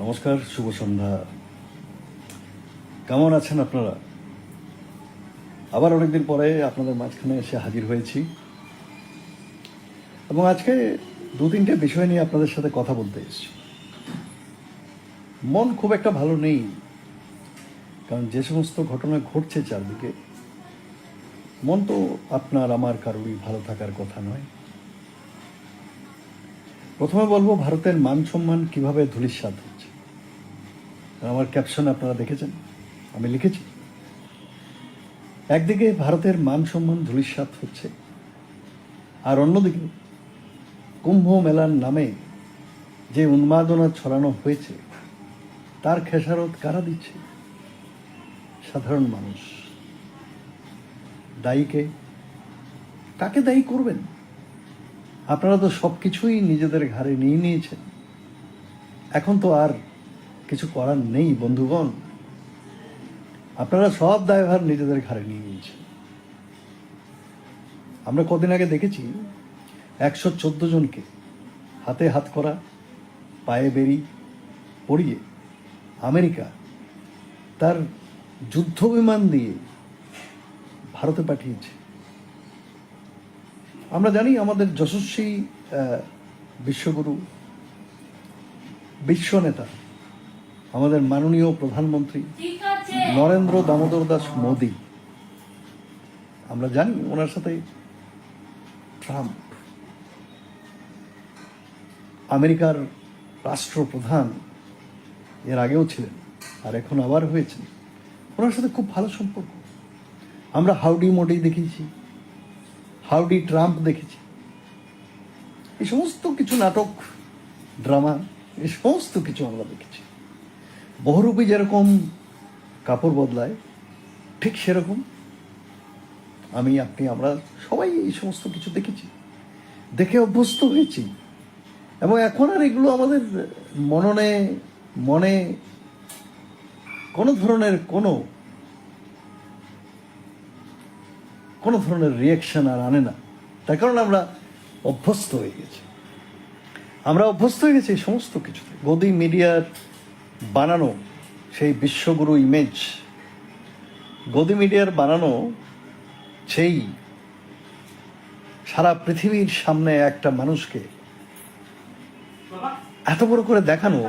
নমস্কার, শুভ সন্ধ্যা। কেমন আছেন আপনারা? আবার অনেকদিন পরে আপনাদের মাঝখানে এসে হাজির হয়েছি। এবং আজকে দু তিনটে বিষয় নিয়ে আপনাদের সাথে কথা বলতে এসেছি। মন খুব একটা ভালো নেই, কারণ যে সমস্ত ঘটনা ঘটছে চারদিকে, মন তো আপনার, আমার কারোরই ভালো থাকার কথা নয়। প্রথমে বলব, ভারতের মান সম্মান কীভাবে হচ্ছে আমার ক্যাপশন আপনারা দেখেছেন, আমি লিখেছি। একদিকে ভারতের মান সম্মান ধূলিসাৎ হচ্ছে, আর অন্যদিকে কুম্ভ মেলার নামে যে উন্মাদনা ছড়ানো হয়েছে, তার খেসারত কারা দিচ্ছে? সাধারণ মানুষ। দায়ীকে কাকে দায়ী করবেন? আপনারা তো সব কিছুই নিজেদের ঘাড়ে নিয়ে নিয়েছেন। এখন তো আর কিছু করার নেই, বন্ধুগণ। আপনারা সব দায়ভার নিজেদের ঘাড়ে নিয়ে নিয়েছেন। আমরা কদিন আগে দেখেছি, একশো চোদ্দ জনকে হাতে হাত করা, পায়ে বেরি পড়িয়ে আমেরিকা তার যুদ্ধ বিমান দিয়ে ভারতে পাঠিয়েছে। আমরা জানি আমাদের যশস্বী বিশ্বগুরু বিশ্বনেতা আমাদের মাননীয় প্রধানমন্ত্রী নরেন্দ্র দামোদর দাস মোদী। আমরা জানি ওনার সাথে ট্রাম্প, আমেরিকার রাষ্ট্রপ্রধান এর আগেও ছিলেন আর এখন আবার হয়েছেন। ওনার সাথে খুব ভালো সম্পর্ক। আমরা হাউডি মোডি দেখেছি, হাউডি ট্রাম্প দেখেছি। এই সমস্ত কিছু নাটক, ড্রামা, এই সমস্ত কিছু আমরা দেখেছি। বহুরূপী যেরকম কাপড় বদলায়, ঠিক সেরকম আমি, আপনি, আমরা সবাই এই সমস্ত কিছু দেখেছি, দেখে অভ্যস্ত হয়েছি। এবং এখন আর এগুলো আমাদের মননে, মনে কোনো ধরনের কোনো কোনো ধরনের রিয়াকশন আর আনে না। তার কারণ আমরা অভ্যস্ত হয়ে গেছি। আমরা অভ্যস্ত হয়ে গেছি এই সমস্ত কিছুতে। গদি মিডিয়ার বানানো, সেই বিশ্বগুরু ইমেজ গদি মিডিয়ার বানানো, সেই সারা পৃথিবীর সামনে একটা মানুষকে এত বড় করে দেখানো,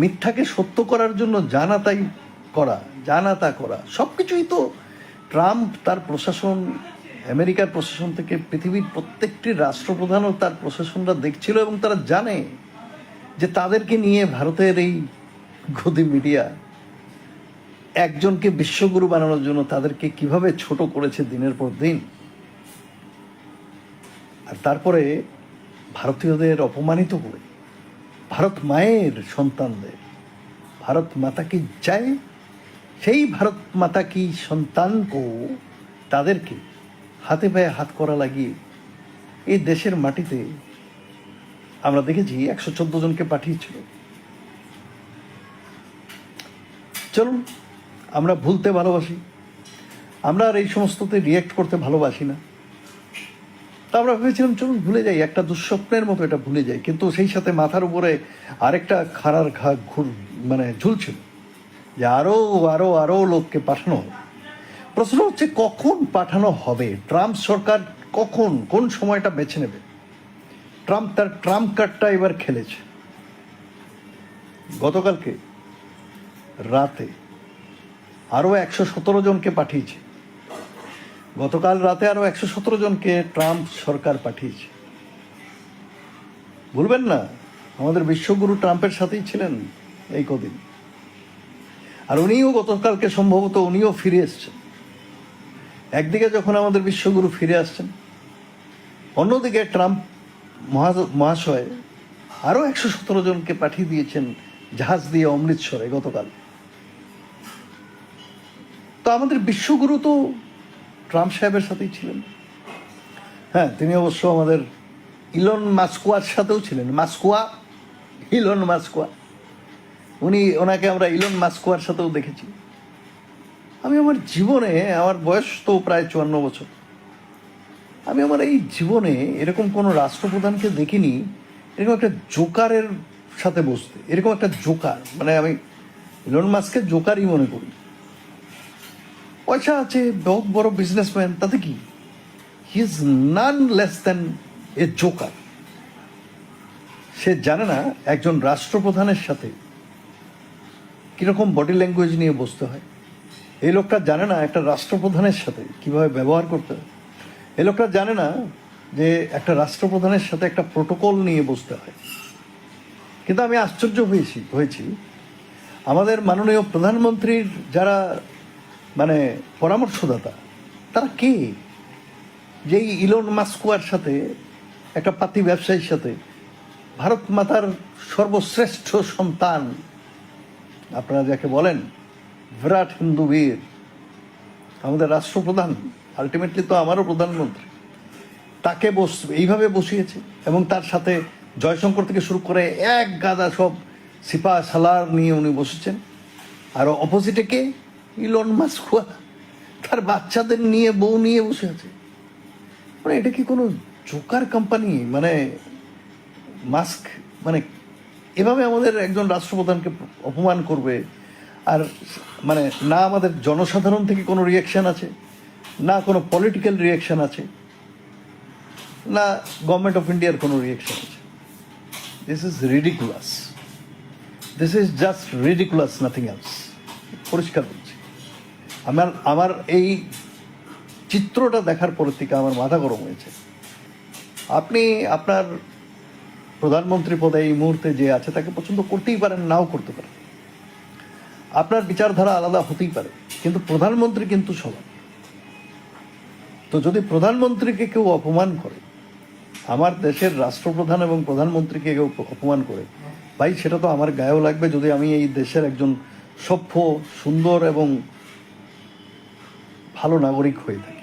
মিথ্যাকে সত্য করার জন্য জানা তাই করা জানা তা করা সব কিছুই তো ট্রাম্প তার প্রশাসন, আমেরিকার প্রশাসন থেকে পৃথিবীর প্রত্যেকটি রাষ্ট্রপ্রধানও তার প্রশাসনটা দেখছিল এবং তারা জানে। যে তাদেরকে নিয়ে ভারতের এই গদি মিডিয়া একজনকে বিশ্বগুরু বানানোর জন্য তাদেরকে কীভাবে ছোট করেছে দিনের পর দিন? আর তারপরে ভারতীয়দের অপমানিত করে ভারত মায়ের সন্তানদের, ভারত মাতা কি চায়? সেই ভারত মাতা কি সন্তানকে তাদেরকে হাতে পায়ে হাত করা লাগিয়ে এই দেশের মাটিতে আমরা দেখেছি একশো চোদ্দ জনকে পাঠিয়েছিল। চলুন, আমরা ভুলতে ভালোবাসি। আমরা আর এই সমস্ততে রিয়েক্ট করতে ভালোবাসি না। তা আমরা ভেবেছিলাম, চলুন ভুলে যাই, একটা দুঃস্বপ্নের মতো এটা ভুলে যাই। কিন্তু সেই সাথে মাথার উপরে আরেকটা খাড়ার ঘা ঘুর মানে ঝুলছিল যে আরও আরও আরও লোককে পাঠানো প্রশ্ন হচ্ছে, কখন পাঠানো হবে? ট্রাম্প সরকার কখন, কোন সময়টা বেছে নেবে? ট্রাম্প তার ট্রাম্প কার্ডটা এবার খেলেছে। গতকালকে রাতে আরও একশো সতেরো জনকে পাঠিয়েছে। গতকাল রাতে আরও একশো সতেরো জনকে ট্রাম্প সরকার পাঠিয়েছে। ভুলবেন না, আমাদের বিশ্বগুরু ট্রাম্পের সাথেই ছিলেন এই কদিন। আর উনিও গতকালকে সম্ভবত উনিও ফিরে এসছেন। একদিকে যখন আমাদের বিশ্বগুরু ফিরে আসছেন, অন্যদিকে ট্রাম্প মহাশয় আরও একশো সতেরো জনকে পাঠিয়ে দিয়েছেন জাহাজ দিয়ে অমৃতসরে গতকাল। তো আমাদের বিশ্বগুরু তো ট্রাম্প সাহেবের সাথেই ছিলেন। হ্যাঁ তিনি অবশ্য আমাদের ইলন মাস্কুয়ার সাথেও ছিলেন। মাস্কুয়া? ইলন মাস্কুয়া। উনি, ওনাকে আমরা ইলন মাস্কুয়ার সাথেও দেখেছি। আমি আমার জীবনে, আমার বয়স তো প্রায় চুয়ান্ন বছর। আমি আমার এই জীবনে এরকম কোনো রাষ্ট্রপ্রধানকে দেখিনি, এরকম একটা জোকারের সাথে বসতে, এরকম একটা জোকার মানে আমি ইলন মাস্ককে জোকারই মনে করি। পয়সা আছে বহুত বড় বিজনেসম্যান তাতে কি? He is none less than a joker সে জানে না একজন রাষ্ট্রপ্রধানের সাথে কীরকম বডি ল্যাঙ্গুয়েজ নিয়ে বসতে হয়। এই লোকটা জানে না একটা রাষ্ট্রপ্রধানের সাথে কীভাবে ব্যবহার করতে হয়। এই লোকটা জানে না যে একটা রাষ্ট্রপ্রধানের সাথে একটা প্রোটোকল নিয়ে বসতে হয়। কিন্তু আমি আশ্চর্য হয়েছি হয়েছি। আমাদের মাননীয় প্রধানমন্ত্রীর যারা মানে পরামর্শদাতা, তারা কে? যেই ইলন মাস্কুয়ার সাথে, একটা পাতি ব্যবসায়ীর সাথে, ভারত মাতার সর্বশ্রেষ্ঠ সন্তান, আপনারা যাকে বলেন, বিরাট হিন্দু বীর, আমাদের রাষ্ট্রপ্রধান। আলটিমেটলি তো আমারও প্রধানমন্ত্রী। তাকে বস, এইভাবে বসিয়েছে এবং তার সাথে জয়শঙ্কর থেকে শুরু করে এক গাদা সব সিপা সালার নিয়ে উনি বসেছেন। আর অপোজিটে কে ইলন মাস্কুয়া তার বাচ্চাদের নিয়ে, বউ নিয়ে বসে আছে। মানে এটা কি কোনো জোকার কোম্পানি মানে মাস্ক মানে এভাবে আমাদের একজন রাষ্ট্রপ্রধানকে অপমান করবে। আর মানে না আমাদের জনসাধারণ থেকে কোনো রিয়াকশন আছে? না কোনো পলিটিক্যাল রিয়াকশন আছে, না গভর্নমেন্ট অফ ইন্ডিয়ার কোনো রিয়াকশন আছে। This is ridiculous this is just ridiculous nothing else পরিষ্কার বলছি। আমার আমার এই চিত্রটা দেখার পর থেকে আমার মাথা গরম হয়েছে। আপনি আপনার প্রধানমন্ত্রী পদে এই মুহূর্তে যে আছে, তাকে পছন্দ করতেই পারেন, নাও করতে পারেন। আপনার বিচারধারা আলাদা হতেই পারে, কিন্তু প্রধানমন্ত্রী কিন্তু সবার তো যদি প্রধানমন্ত্রীকে কেউ অপমান করে, আমার দেশের রাষ্ট্রপ্রধান এবং প্রধানমন্ত্রীকে কেউ অপমান করে, ভাই, সেটা তো আমার গায়েও লাগবে যদি আমি এই দেশের একজন সভ্য, সুন্দর এবং ভালো নাগরিক হয়ে থাকি।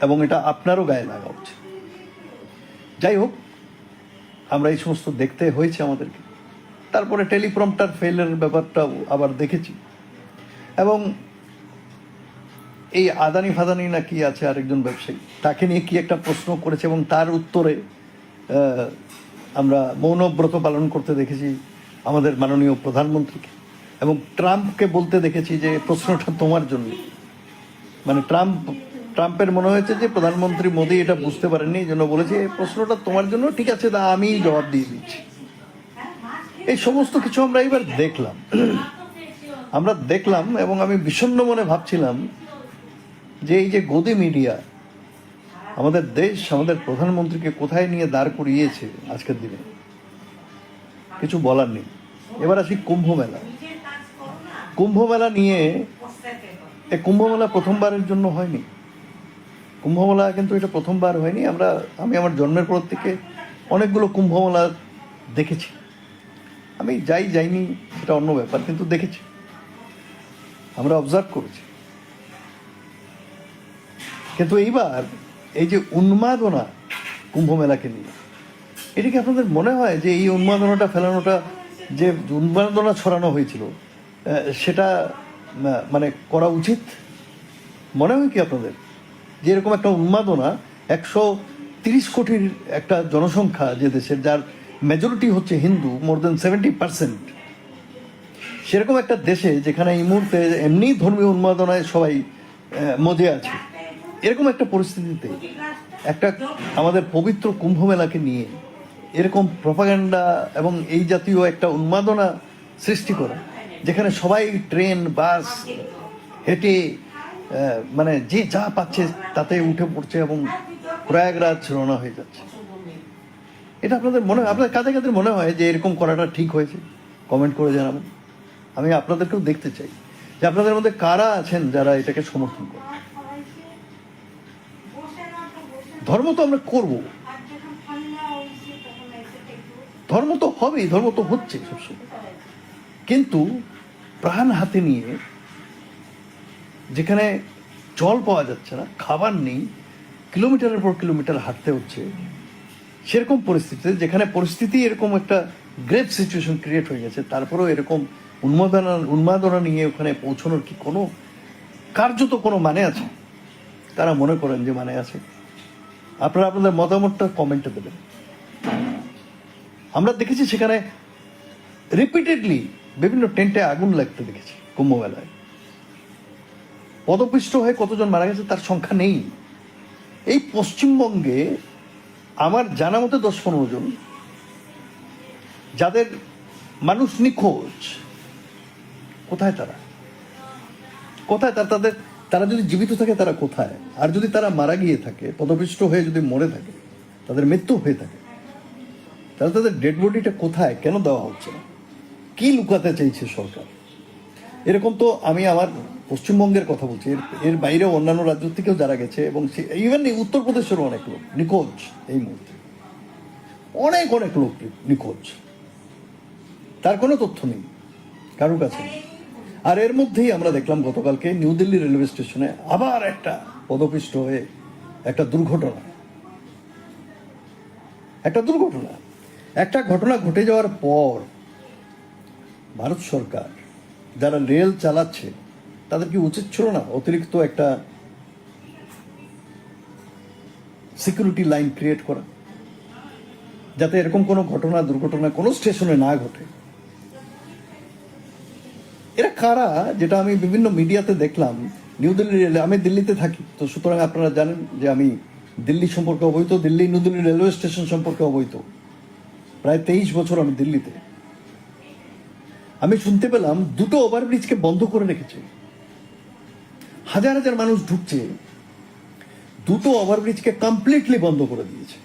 এবং এটা আপনারও গায়ে লাগা উচিত। যাই হোক, আমরা এই সমস্ত দেখতে হয়েছে আমাদেরকে। তারপরে টেলিপ্রম্পটার ফেলের ব্যাপারটাও আবার দেখেছি। এবং এই আদানি ফাদানি না কি আছে আরেকজন ব্যবসায়ী? তাকে নিয়ে কি একটা প্রশ্ন করেছে এবং তার উত্তরে আমরা মৌনব্রত পালন করতে দেখেছি আমাদের মাননীয় প্রধানমন্ত্রীকে। এবং ট্রাম্পকে বলতে দেখেছি যে প্রশ্নটা তোমার জন্য। মানে ট্রাম্প, ট্রাম্পের মনে হয়েছে যে প্রধানমন্ত্রী মোদী এটা বুঝতে পারেননি, এই জন্য বলেছে, এই প্রশ্নটা তোমার জন্য, ঠিক আছে, তা আমি জবাব দিয়ে দিচ্ছি। এই সমস্ত কিছু আমরা এবার দেখলাম। আমরা দেখলাম এবং আমি বিষণ্ণ মনে ভাবছিলাম যে এই যে গদি মিডিয়া, আমাদের দেশ, আমাদের প্রধানমন্ত্রীকে কোথায় নিয়ে দাঁড় করিয়েছে আজকের দিনে? কিছু বলার নেই। এবার আসি কুম্ভ মেলা কুম্ভ মেলা নিয়ে এই কুম্ভমেলা প্রথমবারের জন্য হয়নি। কুম্ভমেলা কিন্তু এটা প্রথমবার হয়নি। আমরা, আমি আমার জন্মের পর থেকে অনেকগুলো কুম্ভমেলা দেখেছি। আমি যাই যাইনি, সেটা অন্য ব্যাপার, কিন্তু দেখেছি। আমরা অবজার্ভ করেছি। কিন্তু এইবার এই যে উন্মাদনা কুম্ভমেলাকে নিয়ে, এটা কি আপনাদের মনে হয় যে এই উন্মাদনাটা ফেলানোটা যে উন্মাদনা ছড়ানো হয়েছিল সেটা মানে করা উচিত? মনে হয় কি আপনাদের? যে এরকম একটা উন্মাদনা একশো তিরিশ কোটির একটা জনসংখ্যা যে দেশের, যার মেজরিটি হচ্ছে Hindu more than seventy percent সেরকম একটা দেশে যেখানে এই মুহূর্তে এমনি ধর্মীয় উন্মাদনায় সবাই মজে আছে। এরকম একটা পরিস্থিতিতে একটা আমাদের পবিত্র কুম্ভ মেলাকে নিয়ে এরকম প্রপাগান্ডা এবং এই জাতীয় একটা উন্মাদনা সৃষ্টি করা, যেখানে সবাই ট্রেন, বাস হেঁটে মানে যে যা পাচ্ছে তাতে উঠে পড়ছে এবং প্রয়াগরাজ রওনা হয়ে যাচ্ছে। এটা আপনাদের মনে হয় আপনাদের কাদের কাদের মনে হয় যে এরকম করাটা ঠিক হয়েছে? কমেন্ট করে জানাবেন। আমি আপনাদেরকেও দেখতে চাই যে আপনাদের মধ্যে কারা আছেন যারা এটাকে সমর্থন করে? ধর্ম তো আমরা করব। ধর্ম তো হবেই, ধর্ম তো হচ্ছে সবসময়। কিন্তু প্রাণ হাতে নিয়ে যেখানে জল পাওয়া যাচ্ছে না, খাবার নেই, কিলোমিটারের পর কিলোমিটার হাঁটতে হচ্ছে, সেরকম পরিস্থিতিতে যেখানে পরিস্থিতি এরকম একটা গ্রেট সিচুয়েশন ক্রিয়েট হয়ে গেছে, তারপরেও এরকম উন্মাদনা উন্মাদনা নিয়ে ওখানে পৌঁছানোর কি কোনো কার্যত কোনো মানে আছে? তারা মনে করেন যে মানে আছে। আপনারা আপনাদের মতামতটা কমেন্টে দেবেন। আমরা দেখেছি সেখানে রিপিটেডলি বিভিন্ন টেন্টে আগুন লাগতে দেখেছি কুম্ভমেলায়। পদপিষ্ট হয়ে কতজন মারা গেছে তার সংখ্যা নেই। এই পশ্চিমবঙ্গে আমার জানা মতে দশ পনেরো জন, যাদের মানুষ নিখোঁজ, কোথায় তারা? কোথায় তারা? তাদের তারা যদি জীবিত থাকে, তারা কোথায়? আর যদি তারা মারা গিয়ে থাকে, পদপিষ্ট হয়ে যদি মরে থাকে, তাদের মৃত্যু হয়ে থাকে, তাহলে তাদের ডেড বডিটা কোথায়? কেন দেওয়া হচ্ছে না? কি লুকাতে চাইছে সরকার? এরকম তো আমি আমার পশ্চিমবঙ্গের কথা বলছি। এর এর বাইরে অন্যান্য রাজ্য থেকেও যারা গেছে এবং ইভেন উত্তরপ্রদেশেরও অনেক লোক, নিখোঁজ এই মুহূর্তে। অনেক অনেক লোক নিখোঁজ। তার কোনো তথ্য নেই কারোর কাছে নেই। আর এর মধ্যেই আমরা দেখলাম গতকালকে নিউ দিল্লি রেলওয়ে স্টেশনে আবার একটা পদপিষ্ট হয়ে একটা দুর্ঘটনা। একটা দুর্ঘটনা। একটা ঘটনা ঘটে যাওয়ার পর ভারত সরকার যারা রেল চালাচ্ছে তাদের কি উচিত ছিল না অতিরিক্ত একটা সিকিউরিটি লাইন ক্রিয়েট করা। যাতে এরকম কোনো ঘটনা, দুর্ঘটনা কোনো স্টেশনে না ঘটে। কারা যেটা আমি বিভিন্ন মিডিয়াতে দেখলাম, নিউ দিল্লি আমি দিল্লিতে থাকি, তো সুতরাং আপনারা জানেন যে আমি দিল্লি সম্পর্কে অবহিত, Delhi New Delhi railway station সম্পর্কে অবহিত। প্রায় তেইশ বছর আমি দিল্লিতে। আমি শুনতে পেলাম দুটো ওভারব্রিজকে বন্ধ করে রেখেছে। হাজার হাজার মানুষ ঢুকছে। দুটো ওভারব্রিজকে কমপ্লিটলি বন্ধ করে দিয়েছে।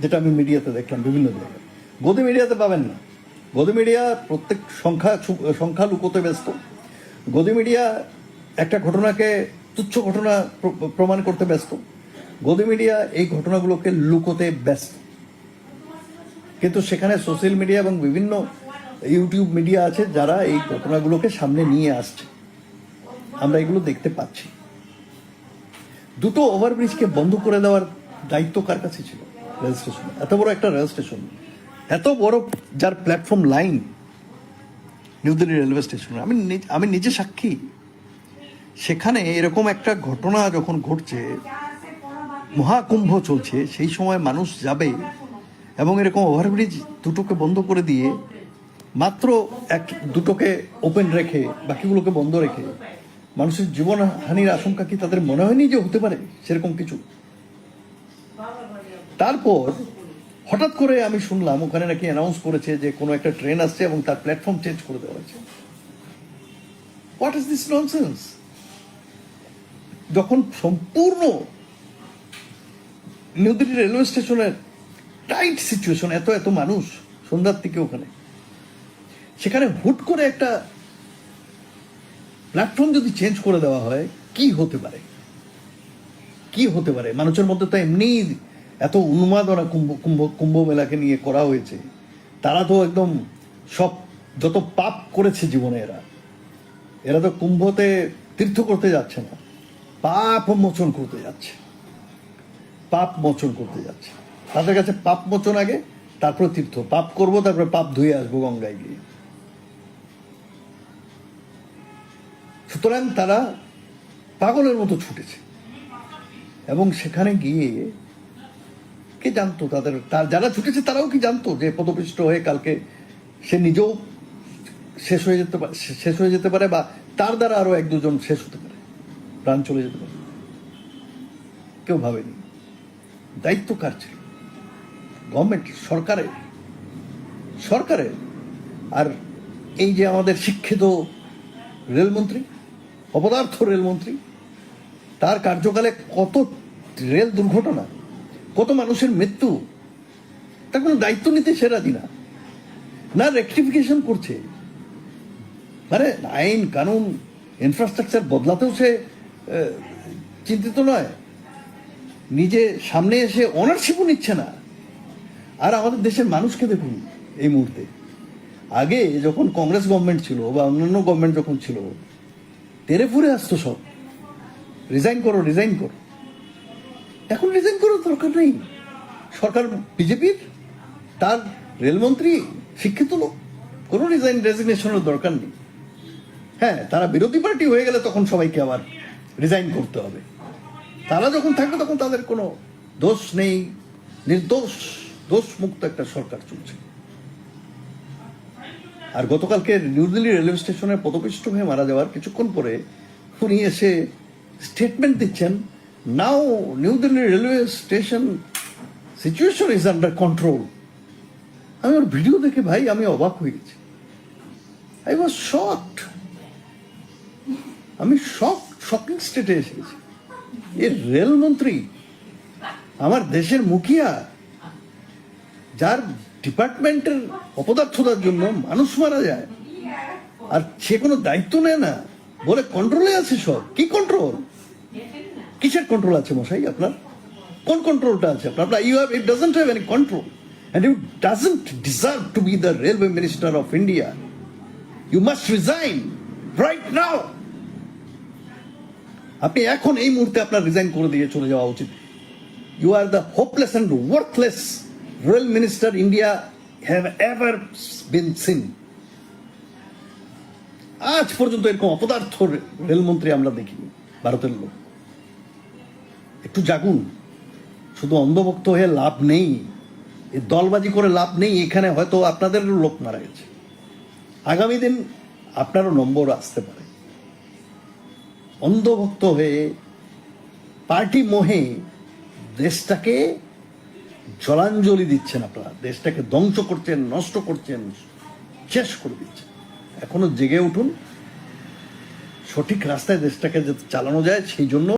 যেটা আমি মিডিয়াতে দেখলাম বিভিন্ন জায়গায়। গদি মিডিয়াতে পাবেন না। গদি মিডিয়া প্রত্যেক সংখ্যা সংখ্যা লুকোতে ব্যস্ত। গদি মিডিয়া একটা ঘটনাকে তুচ্ছ ঘটনা প্র- প্রমাণ করতে ব্যস্ত। গদি মিডিয়া এই ঘটনাগুলোকে লুকোতে ব্যস্ত। কিন্তু সেখানে সোশ্যাল মিডিয়া এবং বিভিন্ন ইউটিউব মিডিয়া আছে যারা এই ঘটনাগুলোকে সামনে নিয়ে আসছে। আমরা এগুলো দেখতে পাচ্ছি। দুটো ওভারব্রিজকে বন্ধ করে দেওয়ার দায়িত্ব কার কাছে ছিল? রেল স্টেশন এত বড় একটা রেল স্টেশন। এত বড় যার platform line New Delhi railway station আমি আমি নিজে সাক্ষী। সেখানে এরকম একটা ঘটনা যখন ঘটছে, মহাকুম্ভ চলছে, সেই সময় মানুষ যাবে এবং এরকম ওভারব্রিজ দুটোকে বন্ধ করে দিয়ে, মাত্র এক, দুটোকে ওপেন রেখে, বাকিগুলোকে বন্ধ রেখে, মানুষের জীবন হানির আশঙ্কা কি তাদের মনে হয়নি যে হতে পারে সেরকম কিছু? তারপর হঠাৎ করে আমি শুনলাম, ওখানে নাকি অ্যানাউন্স করেছে যে কোনো একটা ট্রেন আসছে এবং তার প্ল্যাটফর্ম চেঞ্জ করে দেওয়া হয়েছে। হোয়াট ইজ দিস ননসেন্স যখন সম্পূর্ণ নিউ দিল্লি রেলওয়ে স্টেশনের টাইট সিচুয়েশন এত এত মানুষ সন্ধ্যার থেকে ওখানে। সেখানে হুট করে একটা প্ল্যাটফর্ম যদি চেঞ্জ করে দেওয়া হয়, কি হতে পারে? কি হতে পারে? মানুষের মধ্যে তো এমনি এত উন্মাদনা কুম্ভ কুম্ভ কুম্ভ মেলাকে নিয়ে করা হয়েছে, তারা তো একদম সব যত পাপ করেছে জীবনে এরা এরা তো কুম্ভতে তীর্থ করতে যাচ্ছে না, পাপ মোচন করতে যাচ্ছে, পাপ মোচন করতে যাচ্ছে। তাদের কাছে পাপ মোচন আগে, তারপরে তীর্থ, পাপ করব, তারপরে পাপ ধুয়ে আসব গঙ্গায় গিয়ে। সুতরাং তারা পাগলের মতো ছুটেছে। এবং সেখানে গিয়ে কে জানতো তাদের, তার, যারা ছুটেছে তারাও কি জানতো যে পদপিষ্ট হয়ে কালকে সে নিজেও শেষ হয়ে যেতে পারে শেষ হয়ে যেতে পারে বা তার দ্বারা আরও এক দুজন শেষ হতে পারে, প্রাণ চলে যেতে পারে। কেউ ভাবেনি। দায়িত্ব কার ছিল? গভর্নমেন্ট সরকারের সরকারের। আর এই যে আমাদের শিক্ষিত রেলমন্ত্রী, অপদার্থ রেলমন্ত্রী, তার কার্যকালে কত রেল দুর্ঘটনা কত মানুষের মৃত্যু? তার কোনো দায়িত্ব নিতে সে রাজি না না রেকটিফিকেশন করছে। মানে আইন, কানুন ইনফ্রাস্ট্রাকচার বদলাতেও সে চিন্তিত নয়। নিজে সামনে এসে অনারশিপও নিচ্ছে না। আর আমাদের দেশের মানুষকে দেখুন এই মুহূর্তে। আগে যখন কংগ্রেস গভর্নমেন্ট ছিল বা অন্যান্য গভর্নমেন্ট যখন ছিল তেরে ফুরে আসতো সব। রিজাইন করো রিজাইন করো। এখন রিজাইন করার দরকার নেই। সরকার, বিজেপির, তার রেলমন্ত্রী, শিক্ষিত লোক, কোনো রিজাইন রেজিগনেশনের দরকার নেই। হ্যাঁ তারা বিরোধী পার্টি হয়ে গেলে তখন সবাইকে আবার রিজাইন করতে হবে। তারা যখন থাকবে তখন তাদের কোনো দোষ নেই, নির্দোষ, দোষমুক্ত একটা সরকার চলছে। আর গতকালকে নিউ দিল্লি রেলওয়ে স্টেশনের পদপিষ্ট হয়ে মারা যাওয়ার কিছুক্ষণ পরে উনি এসে স্টেটমেন্ট দিচ্ছেন now New Delhi railway station situation is under control আমি ওর ভিডিও দেখে ভাই আমি অবাক হয়ে গেছি। আই ওয়াজ শকড আমি শক শকিং স্টেটে এসে গেছি এ রেলমন্ত্রী আমার দেশের মুখিয়া, যার ডিপার্টমেন্টের অপদার্থতার জন্য মানুষ মারা যায়, আর সে কোনো দায়িত্ব নেয় না, বলে কন্ট্রোলে আছে সব। কি কন্ট্রোল কিসের কন্ট্রোল আছে মশাই আপনার? কোন কন্ট্রোলটা আছে আপনার? You have it doesn't have any control and you doesn't deserve to be the railway minister of India you must resign right now আপনি এখন এই মুহূর্তে আপনার রিজাইন করে দিয়ে চলে যাওয়া উচিত। You are the hopeless and worthless rail minister India have ever been seen আজ পর্যন্ত এরকম অপদার্থ রেলমন্ত্রী আমরা দেখিনি, ভারতের লোক। একটু জাগুন। শুধু অন্ধভক্ত হয়ে লাভ নেই। দলবাজি করে লাভ নেই, এখানে হয়তো আপনাদেরও লোক মারা গেছে। আগামী দিন আপনারও নম্বর আসতে পারে। অন্ধভক্ত হয়ে পার্টি মোহে দেশটাকে জলাঞ্জলি দিচ্ছেন আপনারা। দেশটাকে ধ্বংস করছেন, নষ্ট করছেন, শেষ করে দিচ্ছেন। এখনও জেগে উঠুন। সঠিক রাস্তায় দেশটাকে চালানো যায়, সেই জন্য